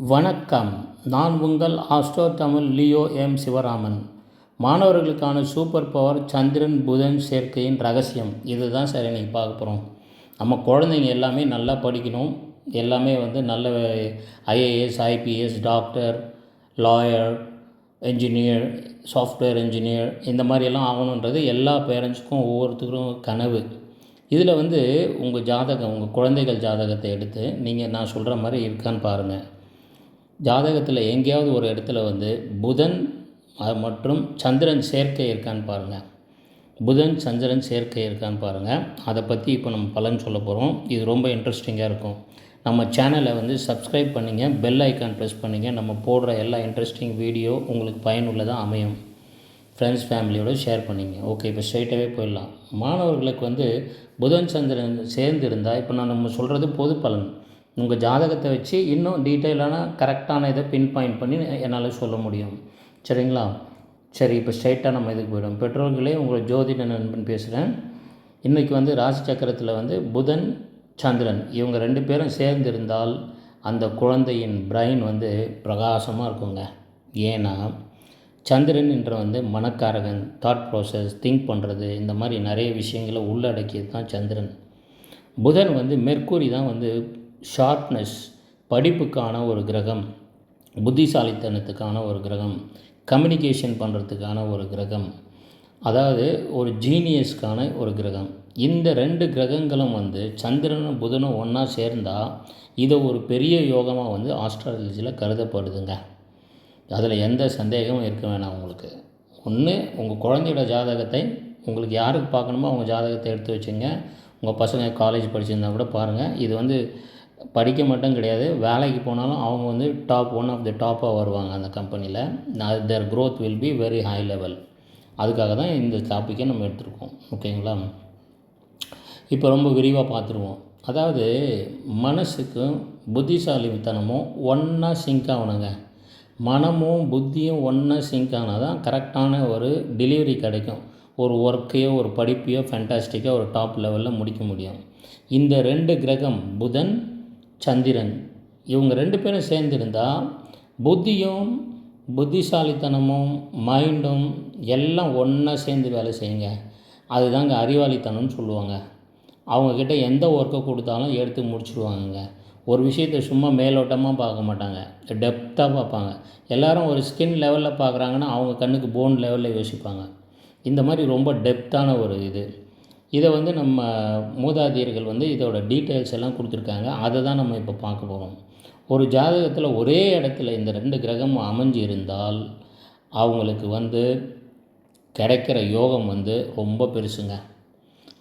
வணக்கம். நான் உங்கள் astro Tamil Leo M. Sivaraman. மாணவர்களுக்கான சூப்பர் பவர் சந்திரன் புதன் சேர்க்கையின் ரகசியம். இதுதான் சார் இன்னைக்கு பார்க்க போகிறோம் நம்ம குழந்தைங்க எல்லாமே நல்லா படிக்கணும். எல்லாமே வந்து நல்ல IAS IPS doctor lawyer engineer software engineer இந்த மாதிரியெல்லாம் ஆகணுன்றது எல்லா பேரண்ட்ஸுக்கும் ஒவ்வொருத்தருக்கும் கனவு. இதில் வந்து உங்கள் ஜாதகம் உங்கள் குழந்தைகள் ஜாதகத்தை எடுத்து நீங்கள் நான் சொல்கிற மாதிரி இருக்கான்னு பாருங்கள் ஜாதகத்தில் எங்கேயாவது ஒரு இடத்துல வந்து புதன் மற்றும் சந்திரன் சேர்க்கை இருக்கான்னு பாருங்கள் புதன் சந்திரன் சேர்க்கை இருக்கான்னு பாருங்கள் அதை பற்றி இப்போ நம்ம பலன் சொல்ல போகிறோம் இது ரொம்ப இன்ட்ரெஸ்டிங்காக இருக்கும். நம்ம சேனலை வந்து சப்ஸ்கிரைப் பண்ணிங்க. பெல் ஐக்கான் ப்ரெஸ் பண்ணுங்கள் நம்ம போடுற எல்லா இன்ட்ரெஸ்டிங் வீடியோ உங்களுக்கு பயனுள்ளதாக அமையும். ஃப்ரெண்ட்ஸ் ஃபேமிலியோடு ஷேர் பண்ணிங்க. ஓகே இப்போ ஸ்ட்ரைட்டாகவே போயிடலாம். மாணவர்களுக்கு வந்து புதன் சந்திரன் சேர்ந்து இருந்தால் இப்போ நான் நம்ம சொல்கிறது பொது பலன். உங்கள் ஜாதகத்தை வச்சு இன்னும் டீட்டெயிலான கரெக்டான இதை பின் பாயிண்ட் பண்ணி என்னால் சொல்ல முடியும். சரிங்களா? சரி இப்போ ஸ்ட்ரைட்டாக நம்ம இதுக்கு போயிடும் பெற்றோர்களே உங்களை ஜோதிட நண்பன் பேசுகிறேன் இன்றைக்கி வந்து ராசி சக்கரத்தில் வந்து புதன் சந்திரன் இவங்க ரெண்டு பேரும் சேர்ந்து இருந்தால் அந்த குழந்தையின் பிரைன் வந்து பிரகாசமாக இருக்குங்க. ஏன்னா சந்திரன் என்ற வந்து மனக்காரகன் தாட் ப்ராசஸ் திங்க் பண்ணுறது இந்த மாதிரி நிறைய விஷயங்களை உள்ளடக்கியது தான் சந்திரன். புதன் வந்து மெர்க்குரி தான் வந்து ஷார்ப்னஸ் படிப்புக்கான ஒரு கிரகம் புத்திசாலித்தனத்துக்கான ஒரு கிரகம் கம்யூனிகேஷன் பண்ணுறதுக்கான ஒரு கிரகம் அதாவது ஒரு ஜீனியஸ்க்கான ஒரு கிரகம். இந்த ரெண்டு கிரகங்களும் வந்து சந்திரனும் புதனும் ஒன்றா சேர்ந்தால் இதை ஒரு பெரிய யோகமாக வந்து ஆஸ்ட்ராலஜியில் கருதப்படுதுங்க. அதில் எந்த சந்தேகமும் இருக்க வேணாம் உங்களுக்கு. ஒன்று உங்கள் குழந்தையோட ஜாதகத்தை உங்களுக்கு யாருக்கு பார்க்கணுமோ அவங்க ஜாதகத்தை எடுத்து வச்சுங்க. உங்கள் பசங்க காலேஜ் படிச்சிருந்தா கூட பாருங்கள் இது வந்து படிக்க மட்டும் கிடையாது. வேலைக்கு போனாலும் அவங்க வந்து டாப் ஒன் ஆஃப் த டாப்பாக வருவாங்க அந்த கம்பெனியில் their growth will be very high level அதுக்காக தான் இந்த டாப்பிக்கை நம்ம எடுத்திருக்கோம். ஓகேங்களா? இப்போ ரொம்ப விரிவாக பார்த்துருவோம். அதாவது மனசுக்கும் புத்திசாலித்தனமும் ஒன்றா சிங்க் ஆகணுங்க. மனமும் புத்தியும் ஒன்றா சிங்க் ஆனால் தான் கரெக்டான ஒரு டெலிவரி கிடைக்கும். ஒரு ஒர்க்கையோ ஒரு படிப்பையோ ஃபேண்டாஸ்டிக்காக ஒரு டாப் லெவலில் முடிக்க முடியும். இந்த ரெண்டு கிரகம் புதன் சந்திரன். இவங்க ரெண்டு பேரும் சேர்ந்திருந்தால் புத்தியும் புத்திசாலித்தனமும் மைண்டும் எல்லாம் ஒன்றா சேர்ந்து வேலை செய்யுங்க. அதுதாங்க அறிவாளித்தனம்னு சொல்லுவாங்க. அவங்கக்கிட்ட எந்த ஒர்க்கை கொடுத்தாலும் எடுத்து முடிச்சிடுவாங்கங்க ஒரு விஷயத்தை சும்மா மேலோட்டமாக பார்க்க மாட்டாங்க. டெப்த்தாக பார்ப்பாங்க. எல்லோரும் ஒரு ஸ்கின் லெவலில் பார்க்குறாங்கன்னா அவங்க கண்ணுக்கு போன் லெவலில் யோசிப்பாங்க. இந்த மாதிரி ரொம்ப டெப்த்தான ஒரு இது. இதை வந்து நம்ம மூதாதையர்கள் வந்து இதோட டீட்டெயில்ஸ் எல்லாம் கொடுத்துருக்காங்க. அதை தான் நம்ம இப்போ பார்க்க போகிறோம் ஒரு ஜாதகத்தில் ஒரே இடத்துல இந்த ரெண்டு கிரகமும் அமைஞ்சு இருந்தால் அவங்களுக்கு வந்து கிடைக்கிற யோகம் வந்து ரொம்ப பெருசுங்க.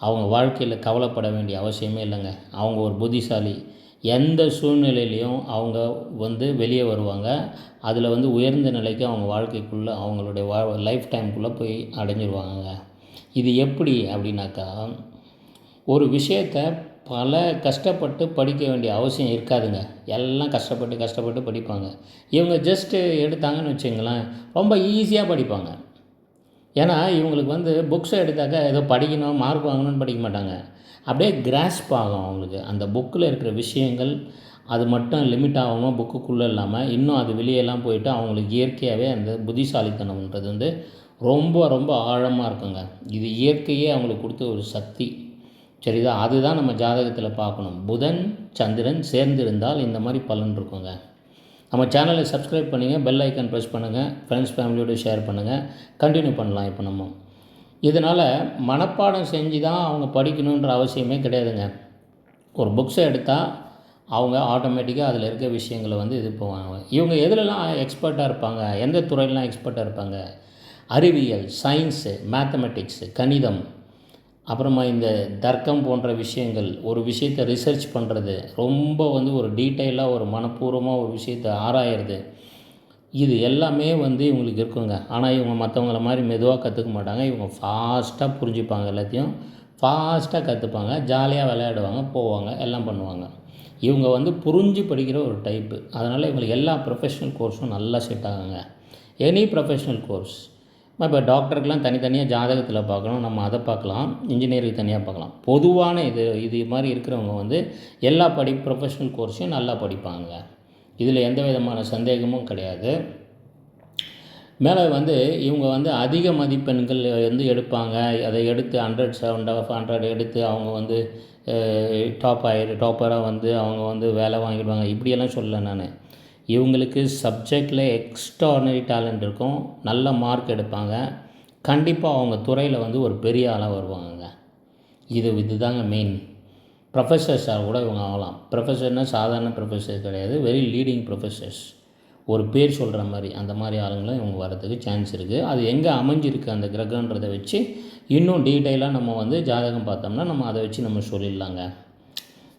அவங்க வாழ்க்கையில் கவலைப்பட வேண்டிய அவசியமே இல்லைங்க. அவங்க ஒரு புத்திசாலி. எந்த சூழ்நிலையிலையும் அவங்க வந்து வெளியே வருவாங்க. அதில் வந்து உயர்ந்த நிலைக்கு அவங்க வாழ்க்கைக்குள்ளே அவங்களுடைய வா லைஃப் டைம்குள்ளே போய் அடைஞ்சிருவாங்க இது எப்படி அப்படின்னாக்கா ஒரு விஷயத்தை பல கஷ்டப்பட்டு படிக்க வேண்டிய அவசியம் இருக்காதுங்க. எல்லாம் கஷ்டப்பட்டு கஷ்டப்பட்டு படிப்பாங்க. இவங்க ஜஸ்ட்டு எடுத்தாங்கன்னு வச்சுங்களேன் ரொம்ப ஈஸியாக படிப்பாங்க. ஏன்னா இவங்களுக்கு வந்து புக்ஸை எடுத்தாக்கா ஏதோ படிக்கணும் மார்க் வாங்கணும்னு படிக்க மாட்டாங்க. அப்படியே கிராஸ்ப் ஆகும் அவங்களுக்கு. அந்த புக்கில் இருக்கிற விஷயங்கள் அது மட்டும் லிமிட் ஆகாமல் புக்குக்குள்ளே இல்லாமல் இன்னும் அது வெளியெல்லாம் போயிட்டு அவங்களுக்கு இயற்கையாகவே அந்த புத்திசாலித்தனம்ன்றது வந்து ரொம்ப ரொம்ப ஆழமாக இருக்குங்க. இது இயற்கையே அவங்களுக்கு கொடுத்த ஒரு சக்தி. சரிதா? அதுதான் நம்ம ஜாதகத்தில் பார்க்கணும். புதன் சந்திரன் சேர்ந்திருந்தால் இந்த மாதிரி பலன் இருக்குங்க. நம்ம சேனலை சப்ஸ்கிரைப் பண்ணுங்கள் பெல் ஐக்கன் ப்ரெஸ் பண்ணுங்கள் ஃப்ரெண்ட்ஸ் ஃபேமிலியோடு ஷேர் பண்ணுங்கள் கண்டினியூ பண்ணலாம் இப்போ நம்ம. இதனால் மனப்பாடம் செஞ்சு தான் அவங்க படிக்கணுன்ற அவசியமே கிடையாதுங்க. ஒரு புக்ஸை எடுத்தால் அவங்க ஆட்டோமேட்டிக்காக அதில் இருக்க விஷயங்களை வந்து இது போவாங்க இவங்க எதுலலாம் எக்ஸ்பர்ட்டாக இருப்பாங்க? எந்த துறையிலலாம் எக்ஸ்பர்ட்டாக இருப்பாங்க? அறிவியல் சயின்ஸு மேத்தமெட்டிக்ஸு கணிதம். அப்புறமா இந்த தர்க்கம் போன்ற விஷயங்கள் ஒரு விஷயத்தை ரிசர்ச் பண்ணுறது ரொம்ப வந்து ஒரு டீட்டெயிலாக ஒரு மனப்பூர்வமாக ஒரு விஷயத்தை ஆராயிறது. இது எல்லாமே வந்து இவங்களுக்கு இருக்குங்க. ஆனால் இவங்க மற்றவங்கள மாதிரி மெதுவாக கற்றுக்க மாட்டாங்க. இவங்க ஃபாஸ்ட்டாக புரிஞ்சுப்பாங்க எல்லாத்தையும். ஃபாஸ்ட்டாக கற்றுப்பாங்க ஜாலியாக விளையாடுவாங்க போவாங்க எல்லாம் பண்ணுவாங்க. இவங்க வந்து புரிஞ்சு படிக்கிற ஒரு டைப்பு அதனால் இவங்களுக்கு எல்லா ப்ரொஃபஷ்னல் கோர்ஸும் நல்லா செட் ஆகுங்க. எனி ப்ரொஃபஷ்னல் கோர்ஸ் இப்போ டாக்டருக்கெலாம் தனித்தனியாக ஜாதகத்தில் பார்க்கணும் நம்ம அதை பார்க்கலாம் இன்ஜினியருக்கு தனியாக பார்க்கலாம். பொதுவான இது இது மாதிரி இருக்கிறவங்க வந்து எல்லா படி ப்ரொஃபஷ்னல் கோர்ஸையும் நல்லா படிப்பாங்க. இதில் எந்த விதமான சந்தேகமும் கிடையாது. மேலே வந்து இவங்க வந்து அதிக மதிப்பெண்கள் வந்து எடுப்பாங்க. அதை எடுத்து ஹண்ட்ரட் செவன் ஆஃப் ஹண்ட்ரட் எடுத்து அவங்க வந்து டாப் ஆகிடு டாப்பராக வந்து அவங்க வந்து வேலை வாங்கிடுவாங்க. இப்படியெல்லாம் சொல்லலை நான். இவங்களுக்கு சப்ஜெக்டில் எக்ஸ்ட்ரானரி டேலண்ட் இருக்கும். நல்ல மார்க் எடுப்பாங்க. கண்டிப்பாக அவங்க துறையில் வந்து ஒரு பெரிய ஆளாக வருவாங்கங்க. இது இதுதாங்க மெயின் ப்ரொஃபஸர்ஸாக கூட இவங்க ஆகலாம். ப்ரொஃபஸர்னால் சாதாரண ப்ரொஃபஸர் கிடையாது. வெரி லீடிங் ப்ரொஃபஸர்ஸ் ஒரு பேர் சொல்கிற மாதிரி அந்த மாதிரி ஆளுங்களும் இவங்க வரதுக்கு சான்ஸ் இருக்குது அது எங்கே அமைஞ்சிருக்கு அந்த கிரகன்றதை வச்சு இன்னும் டீட்டெயிலாக நம்ம வந்து ஜாதகம் பார்த்தோம்னா நம்ம அதை வச்சு நம்ம சொல்லிடலாங்க.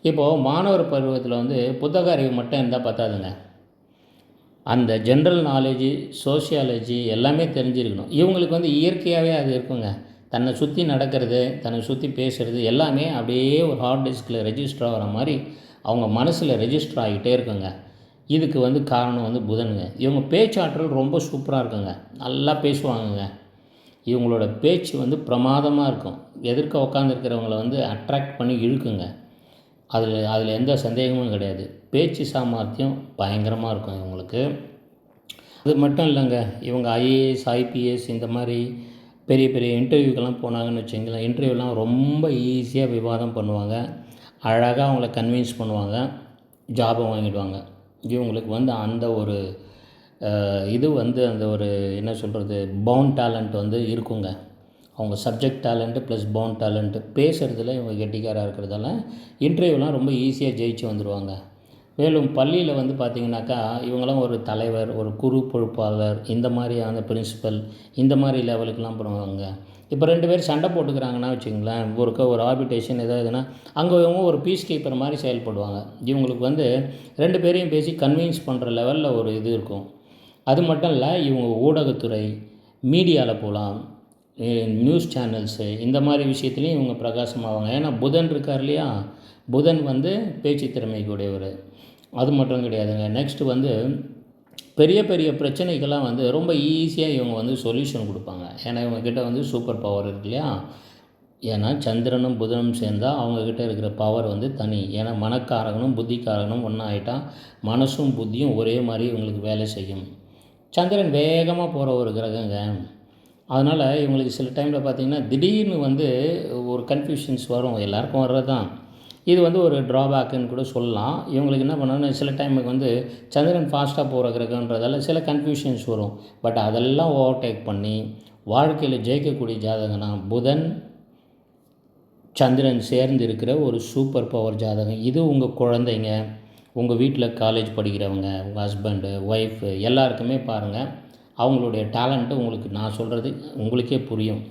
இப்போது மாணவர் பருவத்தில் வந்து புத்தக அறிவு மட்டும் இருந்தால் பத்தாதுங்க. அந்த ஜென்ரல் நாலேஜு சோஷியாலஜி எல்லாமே தெரிஞ்சிருக்கணும். இவங்களுக்கு வந்து இயற்கையாகவே அது இருக்குங்க. தன்னை சுற்றி நடக்கிறது தன்னை சுற்றி பேசுகிறது எல்லாமே அப்படியே ஒரு ஹார்ட் டிஸ்கில் ரெஜிஸ்டர் ஆகிற மாதிரி அவங்க மனசில் ரெஜிஸ்டர் ஆகிட்டே இருக்குங்க. இதுக்கு வந்து காரணம் வந்து புதனுங்க. இவங்க பேச்சாற்றல் ரொம்ப சூப்பராக இருக்குங்க. நல்லா பேசுவாங்கங்க. இவங்களோட பேச்சு வந்து பிரமாதமாக இருக்கும். எதிர்க்க உட்காந்துருக்கிறவங்கள வந்து அட்ராக்ட் பண்ணி இழுக்குங்க. அதில் அதில் எந்த சந்தேகமும் கிடையாது. பேச்சு சாமர்த்தியம் பயங்கரமாக இருக்கும் இவங்களுக்கு. அது மட்டும் இல்லைங்க இவங்க ஐஏஎஸ் ஐபிஎஸ் இந்த மாதிரி பெரிய பெரிய இன்டர்வியூக்கெல்லாம் போனாங்கன்னு வச்சுங்களேன் இன்டர்வியூலாம் ரொம்ப ஈஸியாக விவாதம் பண்ணுவாங்க. அழகாக அவங்கள கன்வின்ஸ் பண்ணுவாங்க ஜாபை வாங்கிடுவாங்க. இவங்களுக்கு வந்து அந்த ஒரு இது வந்து அந்த ஒரு என்ன சொல்கிறது பவுன் டேலண்ட் வந்து இருக்குங்க. அவங்க சப்ஜெக்ட் டேலண்ட்டு ப்ளஸ் பவுன் டேலண்ட்டு பேசுகிறதுல இவங்க கெட்டிக்காராக இருக்கிறதால இன்டர்வியூலாம் ரொம்ப ஈஸியாக ஜெயிச்சு வந்துடுவாங்க மேலும் பள்ளியில் வந்து பார்த்திங்கனாக்கா இவங்களாம் ஒரு தலைவர் ஒரு குரு பொறுப்பாளர் இந்த மாதிரியான பிரின்சிபல் இந்த மாதிரி லெவலுக்கெலாம் பண்ணுவாங்க இப்போ ரெண்டு பேர் சண்டை போட்டுக்கிறாங்கன்னா வச்சுங்களேன் ஒருக்க ஒரு ஆர்பிட்டேஷன் எதாவதுன்னா அங்கே இவங்க ஒரு பீஸ் கீப்பர் மாதிரி செயல்படுவாங்க. இவங்களுக்கு வந்து ரெண்டு பேரையும் பேசி கன்வின்ஸ் பண்ணுற லெவலில் ஒரு இது இருக்கும். அது மட்டும் இல்லை இவங்க ஊடகத்துறை மீடியாவில் போகலாம் நியூஸ் சேனல்ஸு இந்த மாதிரி விஷயத்துலையும் இவங்க பிரகாசமாவாங்க. ஏன்னா புதன் இருக்கார் இல்லையா? புதன் வந்து பேச்சு திறமைக்குடையவர். அது மட்டும் கிடையாதுங்க. நெக்ஸ்ட்டு வந்து பெரிய பெரிய பிரச்சனைக்கெல்லாம் வந்து ரொம்ப ஈஸியாக இவங்க வந்து சொல்யூஷன் கொடுப்பாங்க. ஏன்னா இவங்கக்கிட்ட வந்து சூப்பர் பவர் இருக்கு இல்லையா? ஏன்னா சந்திரனும் புதனும் சேர்ந்தால் அவங்கக்கிட்ட இருக்கிற பவர் வந்து தனி. ஏன்னா மனக்காரகனும் புத்திக்காரகனும் ஒன்றா ஆகிட்டா மனசும் புத்தியும் ஒரே மாதிரி இவங்களுக்கு வேலை செய்யும். சந்திரன் வேகமாக போகிற ஒரு கிரகங்க. அதனால் இவங்களுக்கு சில டைமில் பார்த்திங்கன்னா திடீர்னு வந்து ஒரு கன்ஃபியூஷன்ஸ் வரும். எல்லாருக்கும் வர்றது தான் இது வந்து ஒரு ட்ராபேக்குன்னு கூட சொல்லலாம். இவங்களுக்கு என்ன பண்ணணும் சில டைமுக்கு வந்து சந்திரன் ஃபாஸ்ட்டாக போகிற கிரகன்றதால சில கன்ஃபியூஷன்ஸ் வரும். பட் அதெல்லாம் ஓவர்டேக் பண்ணி வாழ்க்கையில் ஜெயிக்கக்கூடிய ஜாதகம்னா புதன் சந்திரன் சேர்ந்து இருக்கிற ஒரு சூப்பர் பவர் ஜாதகம். இது உங்கள் குழந்தைங்க உங்கள் வீட்டில் காலேஜ் படிக்கிறவங்க உங்கள் ஹஸ்பண்டு ஒய்ஃபு எல்லாருக்குமே பாருங்கள் அவங்களுடைய டேலண்ட்டு உங்களுக்கு நான் சொல்கிறது உங்களுக்கே புரியும்.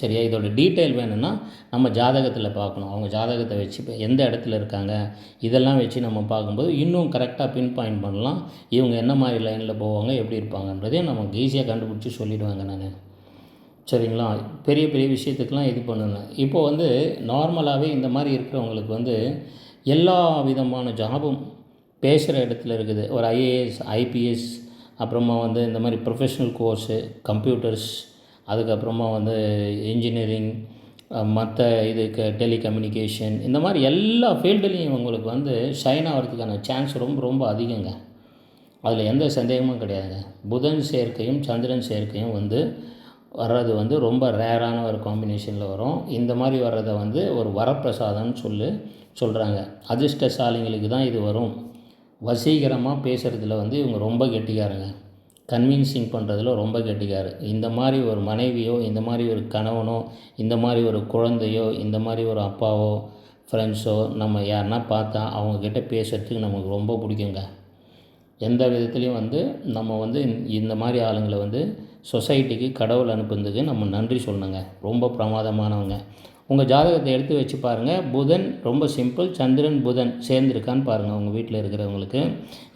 சரியா? இதோட டீட்டெயில் வேணும்னா நம்ம ஜாதகத்தில் பார்க்கணும். அவங்க ஜாதகத்தை வச்சு இப்போ எந்த இடத்துல இருக்காங்க? இதெல்லாம் வச்சு நம்ம பார்க்கும்போது இன்னும் கரெக்டாக பின் பாயிண்ட் பண்ணலாம். இவங்க என்ன மாதிரி லைனில் போவாங்க? எப்படி இருப்பாங்கன்றதே நமக்கு ஈஸியாக கண்டுபிடிச்சி சொல்லிவிடுவாங்க நான். சரிங்களா? பெரிய பெரிய விஷயத்துக்கெலாம் இது பண்ணணும் இப்போ வந்து நார்மலாகவே இந்த மாதிரி இருக்கிறவங்களுக்கு வந்து எல்லா விதமான ஜாபும் பேசுகிற இடத்துல இருக்குது. ஒரு ஐஏஎஸ் ஐபிஎஸ் அப்புறமா வந்து இந்த மாதிரி ப்ரொஃபஷ்னல் கோர்ஸு கம்ப்யூட்டர்ஸ் அதுக்கப்புறமா வந்து இன்ஜினியரிங் மற்ற இதுக்கு டெலிகம்யூனிகேஷன் இந்த மாதிரி எல்லா ஃபீல்டுலேயும் இவங்களுக்கு வந்து ஷைன் ஆகிறதுக்கான சான்ஸ் ரொம்ப ரொம்ப அதிகங்க. அதில் எந்த சந்தேகமும் கிடையாதுங்க. புதன் சேர்க்கையும் சந்திரன் சேர்க்கையும் வந்து வர்றது வந்து ரொம்ப ரேரான ஒரு காம்பினேஷனில் வரும். இந்த மாதிரி வர்றதை வந்து ஒரு வரப்பிரசாதம்னு சொல்லி சொல்கிறாங்க அதிர்ஷ்டசாலிங்களுக்கு தான் இது வரும். வசீகரமாக பேசுகிறதுல வந்து இவங்க ரொம்ப கெட்டிக்காரங்க. கன்வின்சிங் பண்ணுறதுல ரொம்ப கெட்டிக்காரு. இந்த மாதிரி ஒரு மனைவியோ இந்த மாதிரி ஒரு கணவனோ இந்த மாதிரி ஒரு குழந்தையோ இந்த மாதிரி ஒரு அப்பாவோ ஃப்ரெண்ட்ஸோ நம்ம யாருன்னா பார்த்தா அவங்கக்கிட்ட பேசுகிறதுக்கு நமக்கு ரொம்ப பிடிக்குங்க. எந்த விதத்துலேயும் வந்து நம்ம வந்து இந்த மாதிரி ஆளுங்களை வந்து சொசைட்டிக்கு கடவுள் அனுப்புனதுக்கு நம்ம நன்றி சொல்லணுங்க. ரொம்ப பிரமாதமானவங்க. உங்கள் ஜாதகத்தை எடுத்து வச்சு பாருங்கள் புதன் ரொம்ப சிம்பிள் சந்திரன் புதன் சேர்ந்துருக்கான்னு பாருங்கள் உங்கள் வீட்டில் இருக்கிறவங்களுக்கு.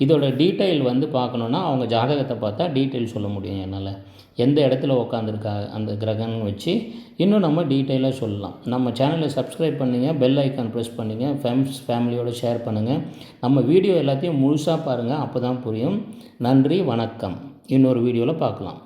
இதோட டீட்டெயில் வந்து பார்க்கணுன்னா அவங்க ஜாதகத்தை பார்த்தா டீட்டெயில் சொல்ல முடியும் என்னால். எந்த இடத்துல உட்காந்துருக்கா அந்த கிரகம்னு வச்சு இன்னும் நம்ம டீட்டெயிலாக சொல்லலாம். நம்ம சேனலை சப்ஸ்கிரைப் பண்ணுங்கள் பெல் ஐக்கான் ப்ரெஸ் பண்ணுங்கள் ஃப்ரெண்ட்ஸ் ஃபேமிலியோடு ஷேர் பண்ணுங்கள் நம்ம வீடியோ எல்லாத்தையும் முழுசாக பாருங்கள் அப்போ தான் புரியும். நன்றி வணக்கம். இன்னொரு வீடியோவில் பார்க்கலாம்.